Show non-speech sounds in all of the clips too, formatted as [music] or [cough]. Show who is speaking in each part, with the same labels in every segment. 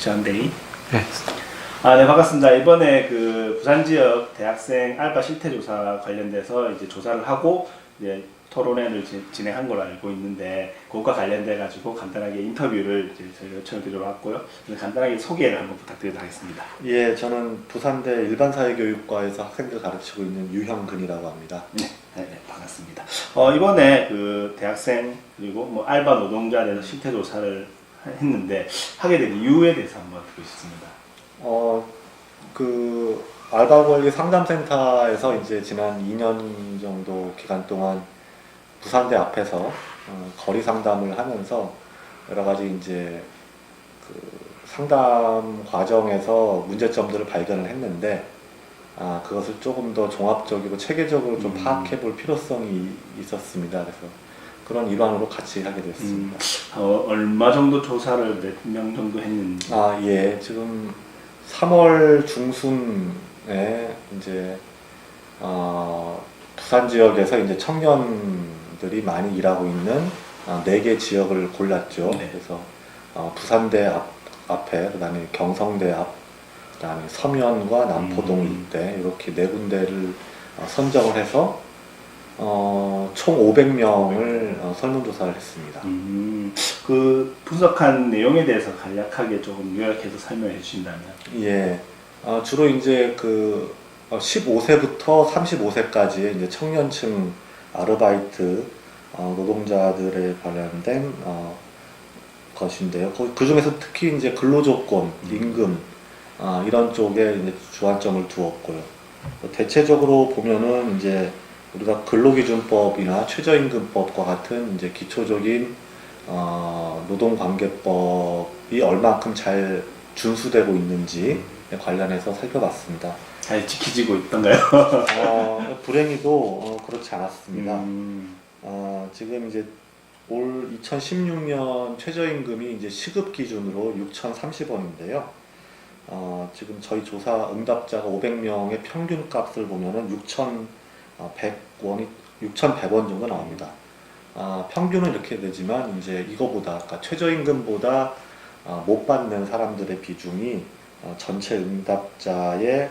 Speaker 1: 전대희.
Speaker 2: 네.
Speaker 1: 아, 네, 반갑습니다. 이번에 그 부산 지역 대학생 알바 실태 조사 관련돼서 이제 조사를 하고 이제 토론회를 지- 진행한 걸로 알고 있는데 그것과 관련돼 가지고 간단하게 인터뷰를 이제 저희가 요청을 드리러 왔고요. 간단하게 소개를 한번 부탁드리도록 하겠습니다.
Speaker 3: 예, 저는 부산대 일반사회교육과에서 학생들 가르치고 있는 유형근이라고 합니다.
Speaker 1: 네, 네, 네, 반갑습니다. 어, 이번에 그 대학생 그리고 뭐 알바 노동자에 대해서 실태 조사를 했는데 하게 된 이유에 대해서 한번 듣고 싶습니다.
Speaker 3: 어, 그 알바관리 상담센터에서 이제 지난 2년 정도 기간 동안 부산대 앞에서 어, 거리 상담을 하면서 여러 가지 이제 그 상담 과정에서 문제점들을 발견을 했는데 아, 그것을 조금 더 종합적이고 체계적으로 좀
Speaker 1: 음.
Speaker 3: 파악해 볼 필요성이 있었습니다. 그래서 그런 일환으로 같이 하게 됐습니다.
Speaker 1: 어, 얼마 정도 조사를 몇 명 정도 했는지.
Speaker 3: 아, 예. 지금 3월 중순에 이제 어, 부산 지역에서 이제 청년들이 많이 일하고 있는 어, 4개 지역을 골랐죠.
Speaker 1: 네.
Speaker 3: 그래서 어, 부산대 앞, 앞에 그다음에 경성대 앞, 그다음에 서면과 남포동
Speaker 1: 음.
Speaker 3: 일대 이렇게 네 군데를 어, 선정을 해서 어, 총 500명을 어, 설문조사를 했습니다.
Speaker 1: 음, 그 분석한 내용에 대해서 간략하게 조금 요약해서 설명해 주신다면.
Speaker 3: 예. 어, 주로 이제 그 15세부터 35세까지의 이제 청년층 아르바이트 어, 노동자들에 관련된 어, 것인데요. 그 중에서 특히 이제 근로조건,
Speaker 1: 음.
Speaker 3: 임금 아, 이런 쪽에 이제 주안점을 두었고요. 대체적으로 보면은 이제 우리가 근로기준법이나 최저임금법과 같은 이제 기초적인 어, 노동관계법이 얼만큼 잘 준수되고 있는지 관련해서 살펴봤습니다.
Speaker 1: 잘 지켜지고 있던가요?
Speaker 3: 어, 불행히도 어, 그렇지 않았습니다.
Speaker 1: 음,
Speaker 3: 어, 지금 이제 올 2016년 최저임금이 이제 시급 기준으로 6,030원인데요. 어, 지금 저희 조사 응답자가 500명의 평균 값을 보면은 6,100원이 6,100원 정도 나옵니다. 아, 평균은 이렇게 되지만 이제 이거보다 그러니까 최저임금보다 아, 못 받는 사람들의 비중이 어, 전체 응답자의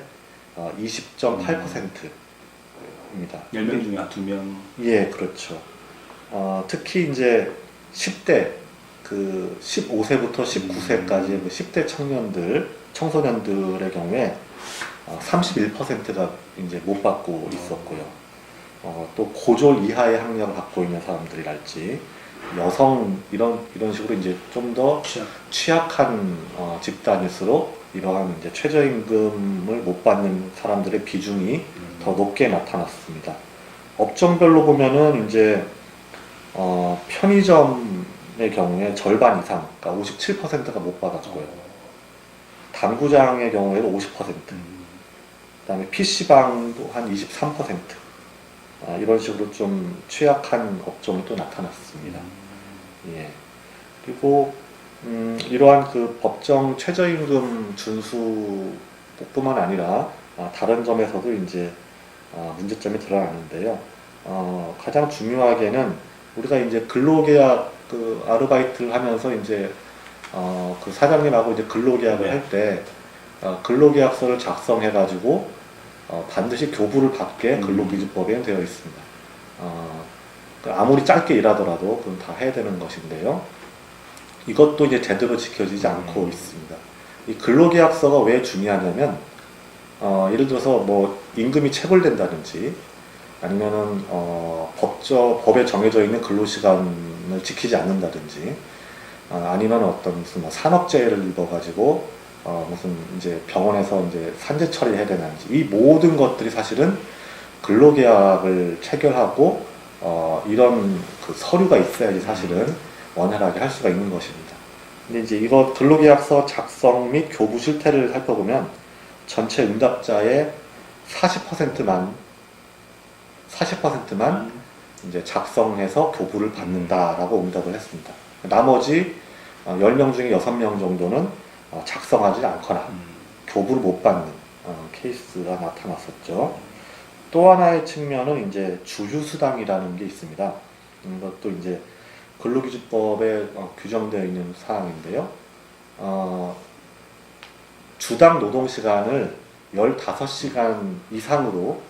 Speaker 3: 어, 20.8%입니다.
Speaker 1: 10명 중에 한 2명.
Speaker 3: 예, 그렇죠. 어, 특히 이제 10대 그 15세부터 19세까지의 그 10대 청년들, 청소년들의 경우에 어, 31%가 이제 못 받고 있었고요. 어, 또 고졸 이하의 학력을 갖고 있는 사람들이랄지 여성 이런 이런 식으로 이제 좀더
Speaker 1: 취약.
Speaker 3: 취약 한 어, 집단일수록 이러한 이제 최저임금을 못 받는 사람들의 비중이
Speaker 1: 음.
Speaker 3: 더 높게 나타났습니다. 업종별로 보면은 이제 어, 편의점의 경우에 절반 이상, 그러니까 57%가 못 받았고요. 당구장의 경우에도 50%,
Speaker 1: 음,
Speaker 3: 그 다음에 PC방도 한 23%. 아, 이런 식으로 좀 취약한 업종이 또 나타났습니다. 예. 그리고 음, 이러한 그 법정 최저임금 준수뿐만 아니라 아, 다른 점에서도 이제 아, 문제점이 드러나는데요. 어, 가장 중요하게는 우리가 이제 근로계약 그 아르바이트를 하면서 이제 어, 그 사장님하고 이제 근로계약을
Speaker 1: 네.
Speaker 3: 할때 어, 근로계약서를 작성해가지고 어, 반드시 교부를 받게
Speaker 1: 음.
Speaker 3: 근로기준법에 되어 있습니다. 어, 그 아무리 짧게 일하더라도 그건 다 해야 되는 것인데요. 이것도 이제 제대로 지켜지지 않고
Speaker 1: 음.
Speaker 3: 있습니다. 이 근로계약서가 왜 중요하냐면 어, 예를 들어서 뭐 임금이 체불된다든지 아니면은 어, 법적 법에 정해져 있는 근로시간을 지키지 않는다든지 아, 아니면 어떤 무슨 뭐 산업재해를 입어가지고 어, 무슨 이제 병원에서 이제 산재 처리를 해야 되는지 이 모든 것들이 사실은 근로계약을 체결하고 어, 이런 그 서류가 있어야지 사실은 원활하게 할 수가 있는 것입니다. 근데 이제 이거 근로계약서 작성 및 교부 실태를 살펴보면 전체 응답자의 40%만 40%만 이제 작성해서 교부를 받는다라고 응답을 했습니다. 나머지 어, 10명 중에 6명 정도는 어, 작성하지 않거나
Speaker 1: 음,
Speaker 3: 교부를 못 받는 어, 케이스가 나타났었죠. 또 하나의 측면은 이제 주휴수당이라는 게 있습니다. 음, 이것도 이제 근로기준법에 어, 규정되어 있는 사항인데요. 어, 주당 노동 시간을 15시간 이상으로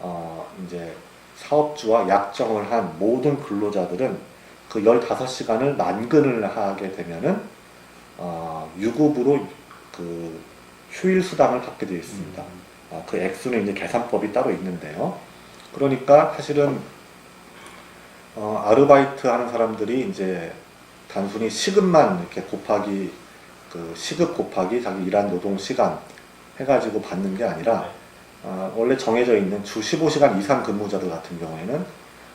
Speaker 3: 어, 이제 사업주와 약정을 한 모든 근로자들은 그 15시간을 만근을 하게 되면은 어, 유급으로 그 휴일 수당을 받게 되어 있습니다. 아, 그 액수는 이제 계산법이 따로 있는데요. 그러니까 사실은 어, 아르바이트 하는 사람들이 이제 단순히 시급만 이렇게 곱하기 그 시급 곱하기 자기 일한 노동 시간 해가지고 받는 게 아니라 아, 원래 정해져 있는 주 15시간 이상 근무자들 같은 경우에는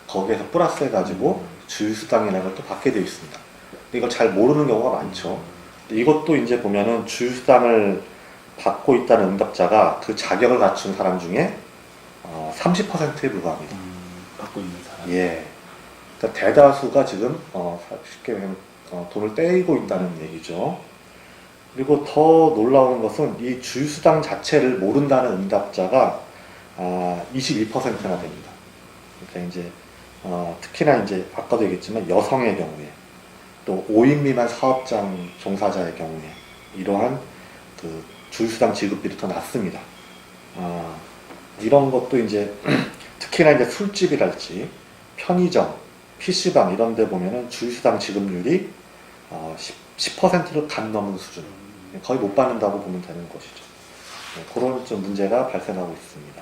Speaker 3: 거기에서 플러스 해가지고 주휴수당이라는 걸 또 받게 되어 있습니다. 이걸 잘 모르는 경우가 많죠. 이것도 이제 보면은 주휴수당을 받고 있다는 응답자가 그 자격을 갖춘 사람 중에 어, 30%에 불과합니다.
Speaker 1: 음, 받고 있는 사람.
Speaker 3: 예. 그러니까 대다수가 지금 어, 쉽게 말하면 어, 돈을 떼이고 있다는 얘기죠. 그리고 더 놀라운 것은 이 주휴수당 자체를 모른다는 응답자가 아, 22%나 됩니다. 그러니까 이제 어, 특히나 이제 아까도 얘기했지만 여성의 경우에 또 5인 미만 사업장 종사자의 경우에 이러한 그 주휴수당 지급비도 더 낮습니다. 아, 이런 것도 이제 [clears throat] 특히나 이제 술집이랄지 편의점, PC방 이런 데 보면은 주휴수당 지급률이 어, 10, 10%를 간 넘은 수준. 거의 못 받는다고 보면 되는 것이죠. 네, 그런 좀 문제가 발생하고 있습니다.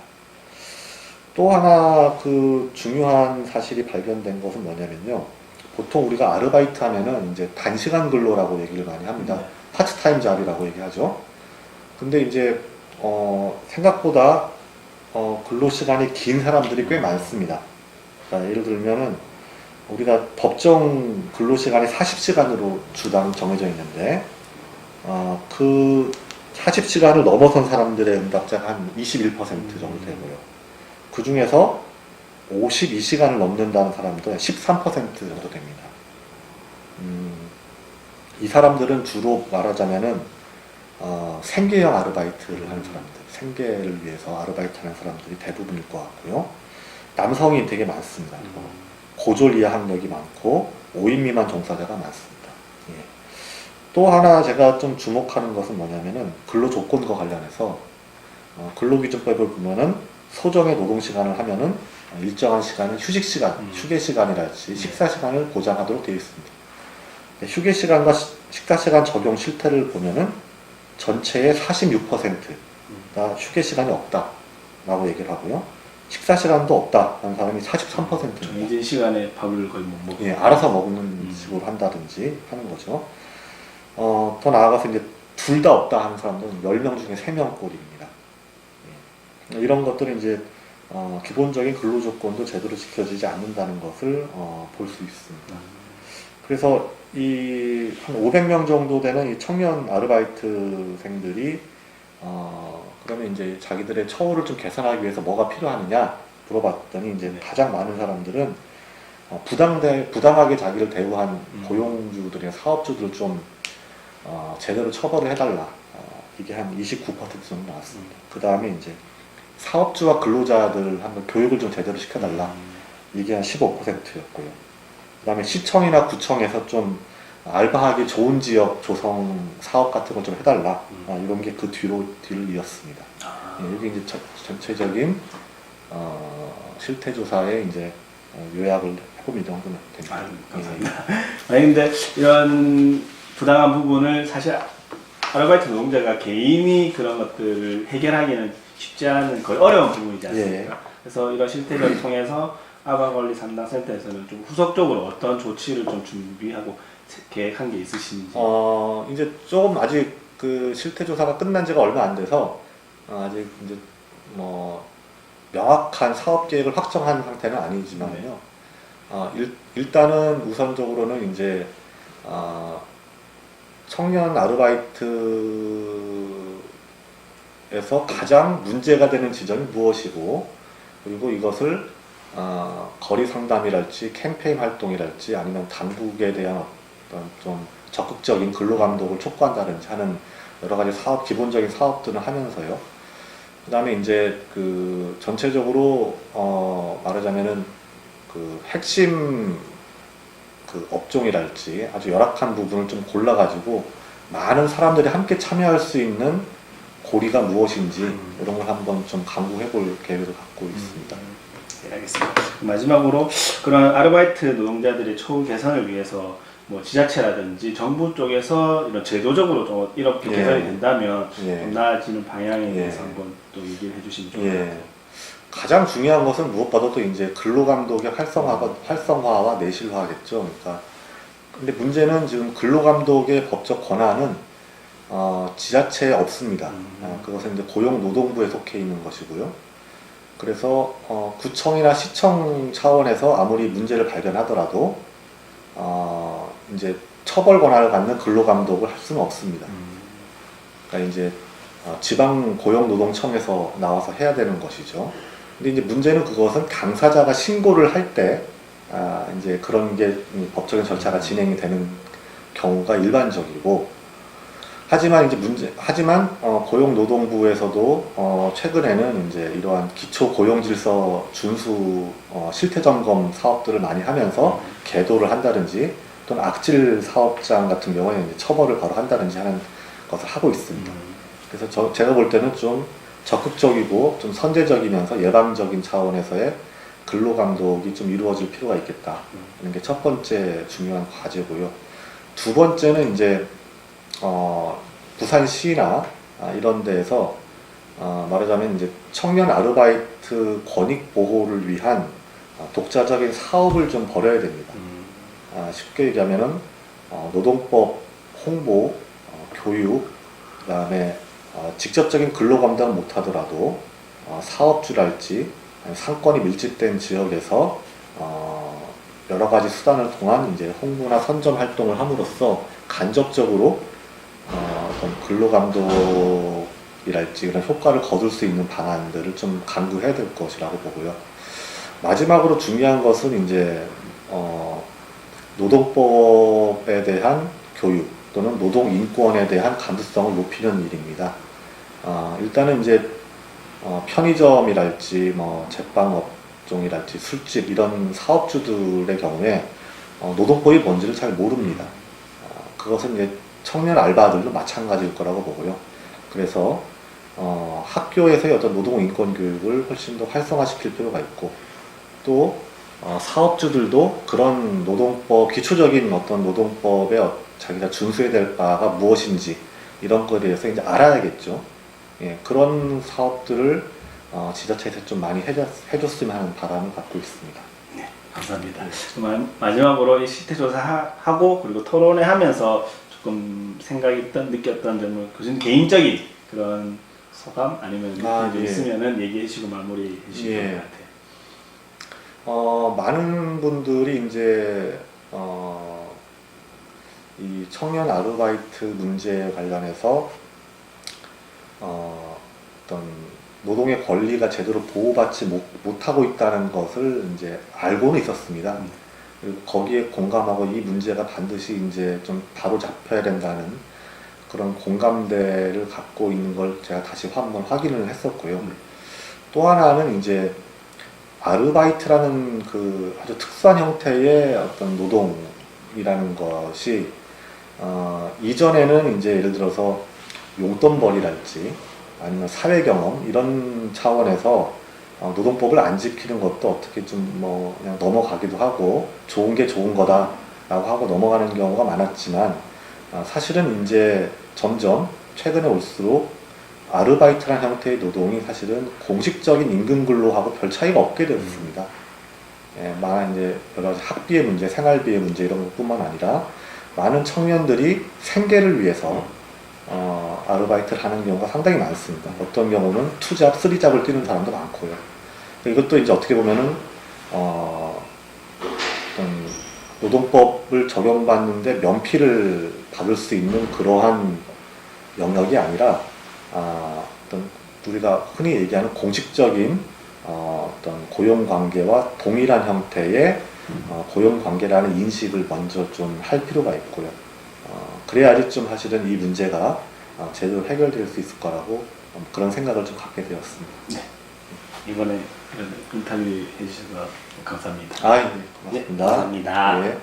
Speaker 3: 또 하나 그 중요한 사실이 발견된 것은 뭐냐면요. 보통 우리가 아르바이트 하면은 이제 단시간 근로라고 얘기를 많이 합니다.
Speaker 1: 네.
Speaker 3: 파트타임 잡이라고 얘기하죠. 근데 이제 어, 생각보다 어, 근로 시간이 긴 사람들이 꽤 많습니다. 그러니까 예를 들면은 우리가 법정 근로 시간이 40시간으로 주당 정해져 있는데 어, 그 40시간을 넘어선 사람들의 응답자가 한 21% 정도 되고요. 그 중에서 52시간을 넘는다는 사람들은 13% 정도 됩니다. 음, 이 사람들은 주로 말하자면은 어, 생계형 아르바이트를 하는 사람들, 생계를 위해서 아르바이트 하는 사람들이 대부분일 것 같고요. 남성이 되게 많습니다. 고졸 이하 학력이 많고 5인 미만 종사자가 많습니다. 예. 또 하나 제가 좀 주목하는 것은 뭐냐면은 근로 조건과 관련해서 어, 근로기준법을 보면은 소정의 노동 시간을 하면은 일정한 시간은 휴식 시간,
Speaker 1: 음.
Speaker 3: 휴게 시간이랄지
Speaker 1: 네.
Speaker 3: 식사 시간을 보장하도록 되어 있습니다. 근데 휴게 시간과 시- 식사 시간 적용 실태를 보면은 전체의 46%가 휴게 시간이 없다라고 얘기를 하고요. 식사 시간도 없다라는 사람이 43%입니다.
Speaker 1: 정해진 시간에 밥을 거의 못 먹고.
Speaker 3: 예, 알아서 먹는
Speaker 1: 음.
Speaker 3: 식으로 한다든지 하는 거죠. 어, 더 나아가서 이제 둘 다 없다 하는 사람들은 10명 중에 3명 꼴입니다. 예. 이런 것들은 이제 어, 기본적인 근로 조건도 제대로 지켜지지 않는다는 것을 어, 볼 수 있습니다. 그래서 이 한 500명 정도 되는 이 청년 아르바이트생들이 어, 그러면 이제 자기들의 처우를 좀 개선하기 위해서 뭐가 필요하느냐 물어봤더니 이제
Speaker 1: 네.
Speaker 3: 가장 많은 사람들은 어, 부당대, 부당하게 자기를 대우한
Speaker 1: 음.
Speaker 3: 고용주들이나 사업주들을 좀 어, 제대로 처벌을 해달라. 어, 이게 한 29% 정도 나왔습니다. 그 다음에 이제 사업주와 근로자들 한번 교육을 좀 제대로 시켜달라.
Speaker 1: 음.
Speaker 3: 이게 한 15%였고요. 그 다음에 시청이나 구청에서 좀 알바하기 좋은 지역 조성 사업 같은 걸 좀 해달라.
Speaker 1: 음.
Speaker 3: 아, 이런 게 그 뒤로 뒤를 이었습니다.
Speaker 1: 아.
Speaker 3: 예, 여기 이제 저- 전체적인 어, 실태 조사에 이제 어, 요약을 해보면 이 정도는 됩니다.
Speaker 1: 아유, 감사합니다. [laughs] 아니 근데 이런 부당한 부분을 사실 아르바이트 노동자가 개인이 그런 것들을 해결하기는 쉽지 않은 거의 어려운 부분이지 않습니까?
Speaker 3: 예.
Speaker 1: 그래서 이런 실태를 [clears throat] 통해서 아바관리 담당센터에서는 좀 후속적으로 어떤 조치를 좀 준비하고 계획한 게 있으신지.
Speaker 3: 어, 이제 조금 아직 그 실태 조사가 끝난 지가 얼마 안 돼서 어, 아직 이제 뭐 명확한 사업 계획을 확정한 상태는 아니지만요. 어, 일, 일단은 우선적으로는 이제 어, 청년 아르바이트 에서 가장 문제가 되는 지점이 무엇이고 그리고 이것을 어, 거리 상담이랄지 캠페인 활동이랄지 아니면 당국에 대한 어떤 좀 적극적인 근로 감독을 촉구한다든지 하는 여러 가지 사업 기본적인 사업들을 하면서요. 그다음에 이제 그 전체적으로 어 말하자면은 그 핵심 그 업종이랄지 아주 열악한 부분을 좀 골라가지고 많은 사람들이 함께 참여할 수 있는 고리가 무엇인지
Speaker 1: 음.
Speaker 3: 이런 걸 한번 좀 강구해 볼 계획을 갖고 있습니다.
Speaker 1: 네, 알겠습니다. 마지막으로 그런 아르바이트 노동자들의 처우 개선을 위해서 뭐 지자체라든지 정부 쪽에서 이런 제도적으로 좀 이렇게
Speaker 3: 예.
Speaker 1: 개선이 된다면
Speaker 3: 예.
Speaker 1: 좀 나아지는 방향에
Speaker 3: 예.
Speaker 1: 대해서 한번 또 얘기를 해주시면 좋을 것
Speaker 3: 예.
Speaker 1: 같아요.
Speaker 3: 가장 중요한 것은 무엇보다도 이제 근로감독의 활성화가, 활성화와 내실화겠죠. 그러니까 근데 문제는 지금 근로감독의 법적 권한은 어, 지자체에 없습니다.
Speaker 1: 음.
Speaker 3: 어, 그것은 이제 고용노동부에 속해 있는 것이고요. 그래서 어, 구청이나 시청 차원에서 아무리 문제를 발견하더라도 어, 이제 처벌 권한을 갖는 근로감독을 할 수는 없습니다.
Speaker 1: 음.
Speaker 3: 그러니까 이제 어, 지방 고용노동청에서 나와서 해야 되는 것이죠. 근데 이제 문제는 그것은 당사자가 신고를 할때 아, 이제 그런 게 음, 법적인 절차가 진행이 되는 경우가 일반적이고 하지만 이제 문제 하지만 어, 고용노동부에서도 어, 최근에는 이제 이러한 기초 고용 질서 준수 어, 실태 점검 사업들을 많이 하면서 계도를 한다든지 또는 악질 사업장 같은 경우에는 이제 처벌을 바로 한다든지 하는 것을 하고 있습니다.
Speaker 1: 음.
Speaker 3: 그래서 저, 제가 볼 때는 좀 적극적이고 좀 선제적이면서 예방적인 차원에서의 근로 감독이 좀 이루어질 필요가 있겠다. 하는 게첫 번째 중요한 과제고요. 두 번째는 이제 어, 부산시나 아, 이런 데에서 어, 말하자면 이제 청년 아르바이트 권익 보호를 위한 어, 독자적인 사업을 좀 벌여야 됩니다.
Speaker 1: 음.
Speaker 3: 아, 쉽게 얘기하면은 어, 노동법 홍보, 어, 교육, 그다음에 어, 직접적인 근로 감당을 못하더라도 어, 사업주랄지 상권이 밀집된 지역에서 어, 여러 가지 수단을 통한 이제 홍보나 선점 활동을 함으로써 간접적으로 어, 어떤 근로 감독이랄지 그런 효과를 거둘 수 있는 방안들을 좀 강구해야 될 것이라고 보고요. 마지막으로 중요한 것은 이제 어, 노동법에 대한 교육 또는 노동 인권에 대한 감수성을 높이는 일입니다. 어, 일단은 이제 어, 편의점이랄지 뭐 제빵업종이랄지 술집 이런 사업주들의 경우에 어, 노동법이 뭔지를 잘 모릅니다. 어, 그것은 이제 청년 알바들도 마찬가지일 거라고 보고요. 그래서 어, 학교에서의 어떤 노동 인권 교육을 훨씬 더 활성화시킬 필요가 있고 또 어, 사업주들도 그런 노동법 기초적인 어떤 노동법에 어, 자기가 준수해야 될 바가 무엇인지 이런 거에 대해서 이제 알아야겠죠. 예, 그런 사업들을 어, 지자체에서 좀 많이 해줬, 해줬으면 하는 바람을 갖고 있습니다.
Speaker 1: 감사합니다. 마, 마지막으로 이 실태 조사하고 그리고 토론회 하면서 조금 생각이 있던 느꼈던 점을 교수님 개인적인 그런 소감 아니면
Speaker 3: 아, 예.
Speaker 1: 있으면은 얘기해 주시고 마무리 해 주시면
Speaker 3: 예.
Speaker 1: 것 같아요.
Speaker 3: 어, 많은 분들이 이제 어, 이 청년 아르바이트 문제 관련해서 어, 어떤 노동의 권리가 제대로 보호받지 못, 못하고 있다는 것을 이제 알고는 있었습니다.
Speaker 1: 음.
Speaker 3: 거기에 공감하고 이 문제가 반드시 이제 좀 바로 잡혀야 된다는 그런 공감대를 갖고 있는 걸 제가 다시 한번 확인을 했었고요.
Speaker 1: 음.
Speaker 3: 또 하나는 이제 아르바이트라는 그 아주 특수한 형태의 어떤 노동이라는 것이 어, 이전에는 이제 예를 들어서 용돈벌이랄지 아니면 사회 경험 이런 차원에서 어, 노동법을 안 지키는 것도 어떻게 좀 뭐 그냥 넘어가기도 하고 좋은 게 좋은 거다라고 하고 넘어가는 경우가 많았지만 어, 사실은 이제 점점 최근에 올수록 아르바이트라는 형태의 노동이 사실은 공식적인 임금 근로하고 별 차이가 없게 되었습니다. 예, 많은 이제 여러 가지 학비의 문제, 생활비의 문제 이런 것뿐만 아니라 많은 청년들이 생계를 위해서 어, 아르바이트를 하는 경우가 상당히 많습니다. 어떤 경우는 투잡, 쓰리잡을 뛰는 사람도 많고요. 이것도 이제 어떻게 보면은 어, 어떤 노동법을 적용받는데 면피를 받을 수 있는 그러한 영역이 아니라 아, 어떤 우리가 흔히 얘기하는 공식적인 어, 어떤 고용 관계와 동일한 형태의 어, 고용 관계라는 인식을 먼저 좀 할 필요가 있고요. 어, 그래야지 좀 사실은 이 문제가 어, 제대로 해결될 수 있을 거라고 어, 그런 생각을 좀 갖게 되었습니다.
Speaker 1: 이번에 이런 인터뷰 해주셔서 감사합니다.
Speaker 3: 아, 예,
Speaker 1: 네,
Speaker 3: 고맙습니다.
Speaker 1: 감사합니다.
Speaker 3: 예.